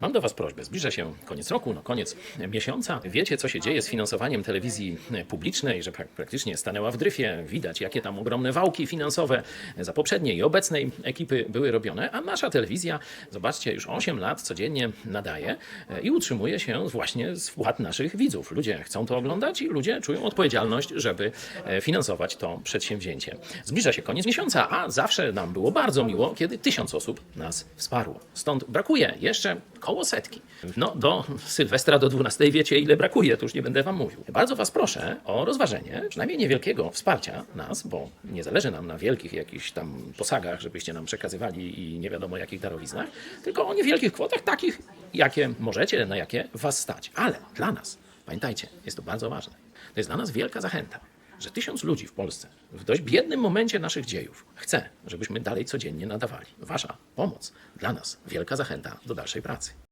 Mam do Was prośbę. Zbliża się koniec roku, no koniec miesiąca. Wiecie, co się dzieje z finansowaniem telewizji publicznej, że prak- praktycznie stanęła w dryfie. Widać, jakie tam ogromne wałki finansowe za poprzedniej i obecnej ekipy były robione, a nasza telewizja, zobaczcie, już 8 lat codziennie nadaje e, i utrzymuje się właśnie z wpłat naszych widzów. Ludzie chcą to oglądać i ludzie czują odpowiedzialność, żeby e, finansować to przedsięwzięcie. Zbliża się koniec miesiąca, a zawsze nam było bardzo miło, kiedy tysiąc osób nas wsparło. Stąd brakuje jeszcze koło setki. No, do Sylwestra do 12 wiecie, ile brakuje, to już nie będę wam mówił. Bardzo was proszę o rozważenie przynajmniej niewielkiego wsparcia nas, bo nie zależy nam na wielkich jakichś tam posagach, żebyście nam przekazywali i nie wiadomo jakich darowiznach, tylko o niewielkich kwotach, takich, jakie możecie, na jakie was stać. Ale dla nas, pamiętajcie, jest to bardzo ważne. To jest dla nas wielka zachęta że tysiąc ludzi w Polsce w dość biednym momencie naszych dziejów chce, żebyśmy dalej codziennie nadawali. Wasza pomoc dla nas wielka zachęta do dalszej pracy.